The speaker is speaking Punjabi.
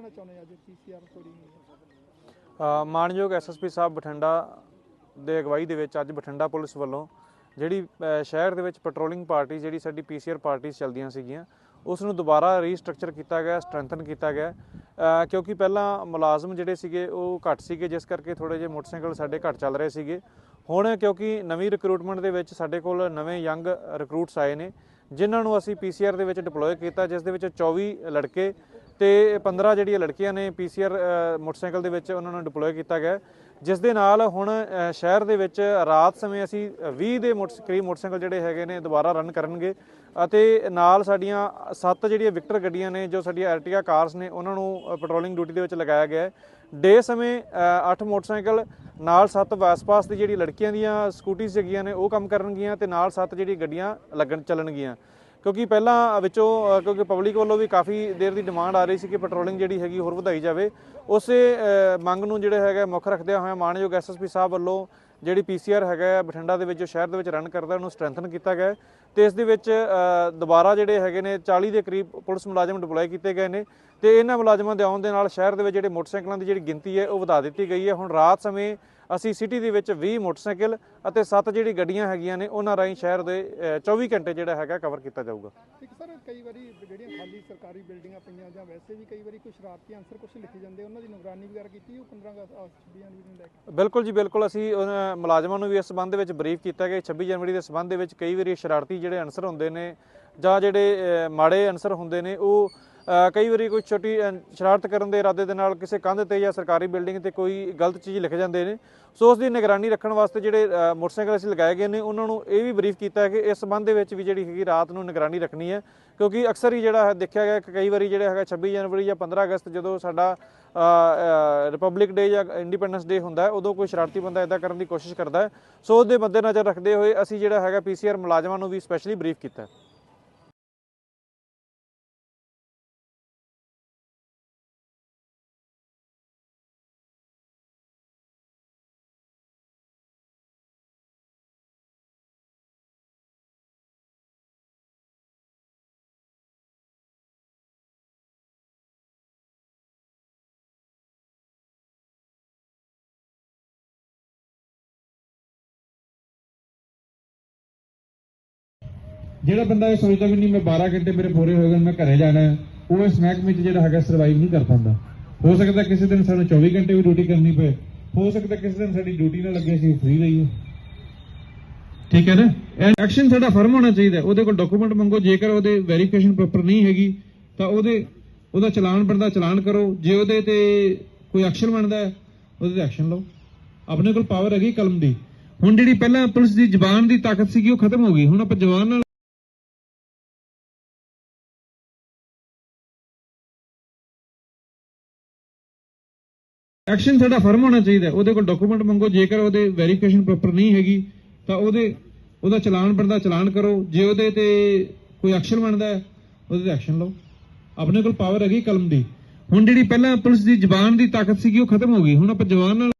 ਕਹਿਣਾ ਚਾਹੁੰਦੇ ਹੋ ਅੱਜ ਪੀਸੀਆਰ ਚੋਰੀ ਹੋਈ ਹੈ ਐਸਐਸਪੀ ਸਾਹਿਬ ਬਠਿੰਡਾ ਦੇ ਅਗਵਾਈ ਦੇ ਵਿੱਚ ਅੱਜ ਬਠਿੰਡਾ ਪੁਲਿਸ ਵੱਲੋਂ ਜਿਹੜੀ ਸ਼ਹਿਰ ਦੇ ਵਿੱਚ ਪੈਟਰੋਲਿੰਗ ਪਾਰਟੀ ਜਿਹੜੀ ਸਾਡੀ ਪੀਸੀਆਰ ਪਾਰਟੀਆਂ ਚੱਲਦੀਆਂ ਸੀਗੀਆਂ, ਉਸ ਨੂੰ ਦੁਬਾਰਾ ਰੀਸਟਰਕਚਰ ਕੀਤਾ ਗਿਆ ਸਟਰੈਂਥਨ ਕੀਤਾ ਗਿਆ। ਕਿਉਂਕਿ ਪਹਿਲਾਂ ਮੁਲਾਜ਼ਮ ਜਿਹੜੇ ਸੀਗੇ, ਉਹ ਘੱਟ ਸੀਗੇ, ਜਿਸ ਕਰਕੇ ਥੋੜੇ ਜਿਹੇ ਮੋਟਰਸਾਈਕਲ ਸਾਡੇ ਘੱਟ ਚੱਲ ਰਹੇ ਸੀਗੇ। ਹੁਣ ਕਿਉਂਕਿ ਨਵੀਂ ਰਿਕਰੂਟਮੈਂਟ ਦੇ ਵਿੱਚ ਸਾਡੇ ਕੋਲ ਨਵੇਂ ਯੰਗ ਰਿਕਰੂਟਸ ਆਏ ਨੇ, ਜਿਨ੍ਹਾਂ ਨੂੰ ਅਸੀਂ ਪੀਸੀਆਰ ਦੇ ਵਿੱਚ ਡਿਪਲੋਏ ਕੀਤਾ, ਜਿਸ ਦੇ ਵਿੱਚ 24 ਲੜਕੇ ਤੇ 15 ਜਿਹੜੀਆਂ ਲੜਕੀਆਂ ਨੇ ਪੀਸੀਆਰ ਮੋਟਰਸਾਈਕਲ ਦੇ ਵਿੱਚ ਉਹਨਾਂ ਨੂੰ ਡਿਪਲੋਏ ਕੀਤਾ ਗਿਆ ਜਿਸ ਦੇ ਨਾਲ ਹੁਣ ਸ਼ਹਿਰ ਦੇ ਵਿੱਚ ਰਾਤ ਸਮੇਂ ਅਸੀਂ 20 ਦੇ ਮੋਟਰ ਕਰੀਬ ਮੋਟਰਸਾਈਕਲ ਜਿਹੜੇ ਹੈਗੇ ਨੇ, ਦੁਬਾਰਾ ਰਨ ਕਰਨਗੇ। ਅਤੇ ਨਾਲ ਸਾਡੀਆਂ ਸੱਤ ਜਿਹੜੀਆਂ ਵਿਕਟਰ ਗੱਡੀਆਂ ਨੇ, ਜੋ ਸਾਡੀਆਂ ਐਰਟੀਆ ਕਾਰਸ ਨੇ, ਉਹਨਾਂ ਨੂੰ ਪੈਟਰੋਲਿੰਗ ਡਿਊਟੀ ਦੇ ਵਿੱਚ ਲਗਾਇਆ ਗਿਆ ਹੈ। ਡੇ ਸਮੇਂ 8 ਮੋਟਰਸਾਈਕਲ, ਨਾਲ ਸੱਤ ਵੈਸਪਾਸ ਦੀ ਜਿਹੜੀ ਲੜਕੀਆਂ ਦੀਆਂ ਸਕੂਟੀਜ਼ ਹੈਗੀਆਂ ਨੇ, ਉਹ ਕੰਮ ਕਰਨਗੀਆਂ ਤੇ ਨਾਲ ਸੱਤ ਜਿਹੜੀ ਗੱਡੀਆਂ ਲੱਗਣ, ਚੱਲਣਗੀਆਂ। ਕਿਉਂਕਿ ਪਹਿਲਾਂ ਵਿੱਚੋਂ ਕਿਉਂਕਿ ਪਬਲਿਕ ਵੱਲੋਂ ਵੀ ਕਾਫੀ ਦੇਰ ਦੀ ਡਿਮਾਂਡ ਆ ਰਹੀ ਸੀ ਕਿ ਪੈਟਰੋਲਿੰਗ ਜਿਹੜੀ ਹੈਗੀ ਹੋਰ ਵਧਾਈ ਜਾਵੇ। ਉਸੇ ਮੰਗ ਨੂੰ ਜਿਹੜਾ ਹੈਗਾ ਮੁੱਖ ਰੱਖਦਿਆਂ ਹੋਇਆ ਮਾਨਯੋਗ ਐਸਐਸਪੀ ਸਾਹਿਬ ਵੱਲੋਂ ਜਿਹੜੀ ਪੀਸੀਆਰ ਹੈਗਾ ਬਠਿੰਡਾ ਦੇ ਵਿੱਚ ਜੋ ਸ਼ਹਿਰ ਦੇ ਵਿੱਚ ਰਨ ਕਰਦਾ, ਉਹਨੂੰ ਸਟਰੈਂਥਨ ਕੀਤਾ ਗਿਆ ਹੈ। ਤੇ ਇਸ ਦੇ ਵਿੱਚ ਦੁਬਾਰਾ ਜਿਹੜੇ ਹੈਗੇ ਨੇ 40 ਦੇ ਕਰੀਬ ਪੁਲਿਸ ਮੁਲਾਜ਼ਮ ਡਿਪਲੋਏ ਕੀਤੇ ਗਏ ਨੇ ਤੇ ਇਹਨਾਂ ਮੁਲਾਜ਼ਮਾਂ ਦੇ ਆਉਣ ਦੇ ਨਾਲ ਸ਼ਹਿਰ ਦੇ ਵਿੱਚ ਜਿਹੜੇ ਮੋਟਰਸਾਈਕਲਾਂ ਦੀ ਜਿਹੜੀ ਗਿਣਤੀ ਹੈ, ਉਹ ਵਧਾ ਦਿੱਤੀ ਗਈ ਹੈ। ਹੁਣ ਰਾਤ ਸਮੇਂ ਅਸੀਂ ਸਿਟੀ ਦੇ ਵਿੱਚ 20 ਮੋਟਰਸਾਈਕਲ ਅਤੇ 7 ਜਿਹੜੀ ਗੱਡੀਆਂ ਹੈਗੀਆਂ ਨੇ ਉਹਨਾਂ ਰਾਹੀਂ ਸ਼ਹਿਰ ਦੇ ਅ, 24 ਘੰਟੇ ਜਿਹੜਾ ਹੈਗਾ ਕਵਰ ਕੀਤਾ ਜਾਊਗਾ। ਇੱਕ ਸਰ ਕਈ ਵਾਰੀ ਜਿਹੜੀਆਂ ਖਾਲੀ ਸਰਕਾਰੀ ਬਿਲਡਿੰਗਾਂ ਪਈਆਂ ਜਾਂ ਵੈਸੇ ਵੀ ਕਈ ਵਾਰੀ ਕੁਝ ਸ਼ਰਾਰਤੀ ਅਨਸਰ ਕੁਝ ਲਿਖੇ ਜਾਂਦੇ ਉਹਨਾਂ ਦੀ ਨਿਗਰਾਨੀ ਵਗੈਰਾ ਕੀਤੀ ਉਹ 15 ਅਗਸਤ 26 ਜਨਵਰੀ ਨੂੰ ਲੈ ਕੇ? ਬਿਲਕੁਲ ਜੀ ਬਿਲਕੁਲ। ਅਸੀਂ ਮੁਲਾਜ਼ਮਾਂ ਨੂੰ ਵੀ ਇਸ ਸੰਬੰਧ ਦੇ ਵਿੱਚ ਬਰੀਫ ਕੀਤਾ ਕਿ 26 ਜਨਵਰੀ ਦੇ ਸੰਬੰਧ ਦੇ ਵਿੱਚ ਕਈ ਵਾਰੀ ਸ਼ਰਾਰਤੀ ਜਿਹੜੇ ਅਨਸਰ ਹੁੰਦੇ ਨੇ ਜਾਂ ਜਿਹੜੇ ਮਾੜੇ ਅਨਸਰ ਹੁੰਦੇ ਨੇ ਉਹ ਕਈ ਵਾਰੀ ਕੋਈ ਛੋਟੀ ਸ਼ਰਾਰਤ ਕਰਨ ਦੇ ਇਰਾਦੇ ਦੇ ਨਾਲ ਕਿਸੇ ਕੰਧ ਤੇ ਜਾਂ ਸਰਕਾਰੀ ਬਿਲਡਿੰਗ ਤੇ ਕੋਈ ਗਲਤ ਚੀਜ਼ ਲਿਖ ਜਾਂਦੇ ਨੇ। ਸੋ ਉਸ ਦੀ ਨਿਗਰਾਨੀ ਰੱਖਣ ਵਾਸਤੇ ਜਿਹੜੇ ਮੋਟਰਸਾਈਕਲ ਅਸੀਂ ਲਗਾਏ ਗਏ ਨੇ, ਉਹਨਾਂ ਨੂੰ ਇਹ ਵੀ ਬਰੀਫ ਕੀਤਾ ਹੈ ਕਿ ਇਸ ਸੰਬੰਧ ਦੇ ਵਿੱਚ ਵੀ ਜਿਹੜੀ ਹੈਗੀ ਰਾਤ ਨੂੰ ਨਿਗਰਾਨੀ ਰੱਖਣੀ ਹੈ। ਕਿਉਂਕਿ ਅਕਸਰ ਹੀ ਜਿਹੜਾ ਹੈ, ਦੇਖਿਆ ਗਿਆ ਕਿ ਕਈ ਵਾਰੀ ਜਿਹੜਾ ਹੈਗਾ 26 ਜਨਵਰੀ ਜਾਂ 15 ਅਗਸਤ ਜਦੋਂ ਸਾਡਾ ਰਿਪਬਲਿਕ ਡੇ ਜਾਂ ਇੰਡੀਪੈਂਡੈਂਸ ਡੇ ਹੁੰਦਾ ਹੈ, ਉਦੋਂ ਕੋਈ ਸ਼ਰਾਰਤੀ ਬੰਦਾ ਇਦਾਂ ਕਰਨ ਦੀ ਕੋਸ਼ਿਸ਼ ਕਰਦਾ ਹੈ। ਸੋ ਉਹਦੇ ਮੱਦੇਨਜ਼ਰ ਰੱਖਦੇ ਹੋਏ ਅਸੀਂ ਜਿਹੜਾ ਹੈਗਾ ਪੀਸੀਆਰ ਮੁਲਾਜ਼ਮਾਂ ਨੂੰ ਵੀ ਸਪੈਸ਼ਲੀ ਬਰੀਫ ਕੀਤਾ ਹੈ। ਜਿਹੜਾ ਬੰਦਾ ਇਹ ਸੋਚਦਾ ਵੀ ਨਹੀਂ, ਮੈਂ 12 ਘੰਟੇ ਮੇਰੇ ਪੂਰੇ ਹੋ ਗਏ, ਮੈਂ ਘਰੇ ਜਾਣਾ ਉਹ ਇਸ ਮਹਿਕਮੇ 'ਚ ਜਿਹੜਾ ਹੈਗਾ ਸਰਵਾਈਵ ਨਹੀਂ ਕਰ ਪਾਉਂਦਾ। ਹੋ ਸਕਦਾ ਕਿਸੇ ਦਿਨ ਸਾਨੂੰ 24 ਘੰਟੇ ਵੀ ਡਿਊਟੀ ਕਰਨੀ ਪਏ। ਹੋ ਸਕਦਾ ਕਿਸੇ ਦਿਨ ਸਾਡੀ ਡਿਊਟੀ ਨਾ ਲੱਗੇ, ਅਸੀਂ ਫ੍ਰੀ ਰਹੀਏ। ਠੀਕ ਹੈ ਨਾ? ਐਕਸ਼ਨ ਸਾਡਾ ਫਰਮ ਹੋਣਾ ਚਾਹੀਦਾ ਉਹਦੇ ਕੋਲ ਡਾਕੂਮੈਂਟ ਮੰਗੋ, ਜੇਕਰ ਉਹਦੇ ਵੈਰੀਫਿਕੇਸ਼ਨ ਪ੍ਰੋਪਰ ਨਹੀਂ ਹੈਗੀ, ਤਾਂ ਉਹਦੇ, ਉਹਦਾ ਚਲਾਨ ਬਣਦਾ, ਚਲਾਨ ਕਰੋ। ਜੇ ਉਹਦੇ ਤੇ ਕੋਈ ਐਕਸ਼ਨ ਬਣਦਾ ਉਹਦੇ ਤੇ ਐਕਸ਼ਨ ਲਓ। ਆਪਣੇ ਕੋਲ ਪਾਵਰ ਹੈਗੀ ਕਲਮ ਦੀ। ਹੁਣ ਜਿਹੜੀ ਪਹਿਲਾਂ ਪੁਲਿਸ ਦੀ ਜ਼ਬਾਨ ਦੀ ਤਾਕਤ ਸੀਗੀ, ਉਹ ਖਤਮ ਹੋ ਗਈ। ਹੁਣ ਆਪਾਂ ਜ਼ਬਾਨ ਨਾਲ ਐਕਸ਼ਨ ਸਾਡਾ ਫਰਮ ਹੋਣਾ ਚਾਹੀਦਾ ਉਹਦੇ ਕੋਲ ਡਾਕੂਮੈਂਟ ਮੰਗੋ। ਜੇਕਰ ਉਹਦੇ ਵੈਰੀਫਿਕੇਸ਼ਨ ਪ੍ਰੋਪਰ ਨਹੀਂ ਹੈਗੀ, ਤਾਂ ਉਹਦੇ, ਉਹਦਾ ਚਲਾਨ ਬਣਦਾ, ਚਲਾਨ ਕਰੋ। ਜੇ ਉਹਦੇ ਤੇ ਕੋਈ ਐਕਸ਼ਨ ਬਣਦਾ ਉਹਦੇ ਤੇ ਐਕਸ਼ਨ ਲਓ। ਆਪਣੇ ਕੋਲ ਪਾਵਰ ਹੈਗੀ ਕਲਮ ਦੀ। ਹੁਣ ਜਿਹੜੀ ਪਹਿਲਾਂ ਪੁਲਿਸ ਦੀ ਜ਼ਬਾਨ ਦੀ ਤਾਕਤ ਸੀਗੀ, ਉਹ ਖਤਮ ਹੋ ਗਈ। ਹੁਣ ਆਪਾਂ ਜ਼ਬਾਨ ਨਾਲ